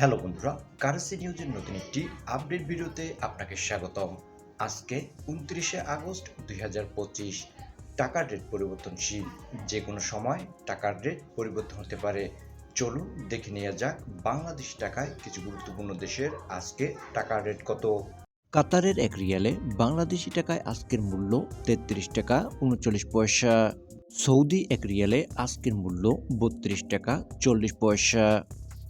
Hello বন্ধুরা currency নিউজের নতুন একটি আপডেট ভিডিওতে আপনাকে স্বাগতম। আজকে উনত্রিশে আগস্ট দুই টাকার রেট পরিবর্তনশীল। যে কোনো সময় টাকার রেট পরিবর্তন হতে পারে। চলুন দেখে নেওয়া যাক বাংলাদেশ টাকায় কিছু গুরুত্বপূর্ণ দেশের আজকে টাকার রেট কত। কাতারের এক রিয়ালে বাংলাদেশি টাকায় আজকের মূল্য তেত্রিশ টাকা উনচল্লিশ পয়সা। সৌদি এক রিয়ালে আজকের মূল্য বত্রিশ টাকা চল্লিশ পয়সা।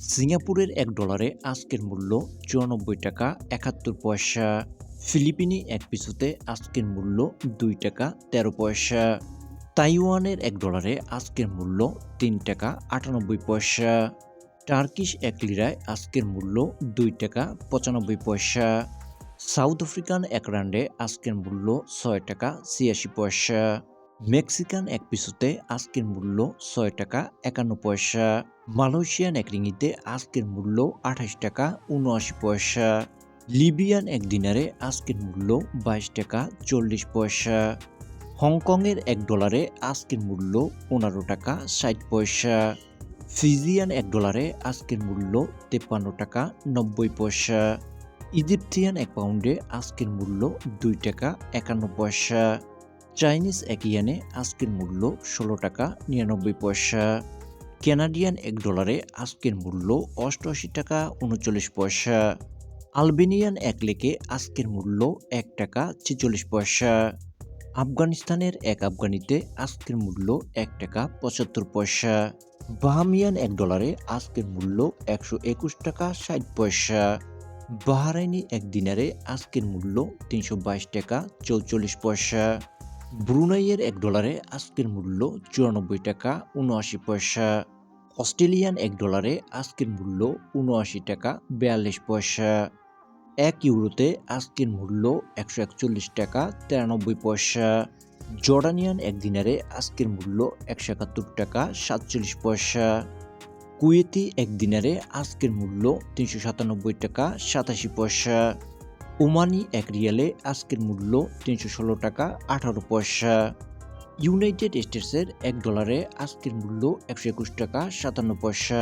সিঙ্গাপুরের এক ডলারে আজকের মূল্য চুরানব্বই টাকা, একাত্তর পয়সা। ফিলিপিনি এক পিসুতে আজকের মূল্য দুই টাকা, তেরো পয়সা। তাইওয়ানের এক ডলারে আজকের মূল্য তিন টাকা, আটানব্বই পয়সা। টার্কিশ এক লিরায় আজকের মূল্য দুই টাকা, পঁচানব্বই পয়সা। সাউথ আফ্রিকান এক রান্ডে আজকের মূল্য ছয় টাকা, ছিয়াশি পয়সা। মেক্সিকান এক পিসুতে আজকের মূল্য ছয় টাকা একান্ন পয়সা। মালয়েশিয়ান এক রিঙিতে আজকের মূল্য আঠাশ টাকা উনআশি পয়সা। লিবিয়ান এক দিনারে আজকের মূল্য বাইশ টাকা চল্লিশ পয়সা। হংকংয়ের এক ডলারে আজকের মূল্য পনেরো টাকা ষাট পয়সা। ফিজিয়ান এক ডলারে আজকের মূল্য তেপ্পান্ন টাকা নব্বই পয়সা। ইজিপথিয়ান এক পাউন্ডে আজকের মূল্য দুই টাকা একান্ন পয়সা। চাইনিজ এক ইয়ানে আজকের মূল্য ষোলো টাকা নিরানব্বই পয়সা। কানাডিয়ান এক ডলারে আজকের মূল্য অষ্টআশি টাকা উনচল্লিশ পয়সা। আলবেনিয়ান এক লেকে আজকের মূল্য এক টাকা ছেচল্লিশ পয়সা। আফগানিস্তানের এক আফগানিতে আজকের মূল্য এক টাকা পঁচাত্তর পয়সা। বাহামিয়ান এক ডলারে আজকের মূল্য একশো একুশ টাকা ষাট পয়সা। বাহারাইনি এক দিনারে আজকের মূল্য তিনশো বাইশ টাকা চৌচল্লিশ পয়সা। ব্রুনাইয়ের এক ডলারে আজকের মূল্য চুরানব্বই টাকা, উনআশি পয়সা। অস্ট্রেলিয়ান এক ডলারে আজকের মূল্য উনআশি টাকা, বিয়াল্লিশ পয়সা। এক ইউরোতে আজকের মূল্য একশো একচল্লিশ টাকা, তিরানব্বই পয়সা। জর্ডানিয়ান এক দিনারে আজকের মূল্য একশো একাত্তর টাকা, সাতচল্লিশ পয়সা। কুয়েতি এক দিনারে আজকের মূল্য তিনশো সাতানব্বই টাকা, সাতাশি পয়সা। ওমানি এক রিয়ালে আজকের মূল্য তিনশো ষোলো টাকা, আঠারো পয়সা। ইউনাইটেড স্টেটসের এক ডলারে আজকের মূল্য একশো একুশ টাকা, সাতান্ন পয়সা।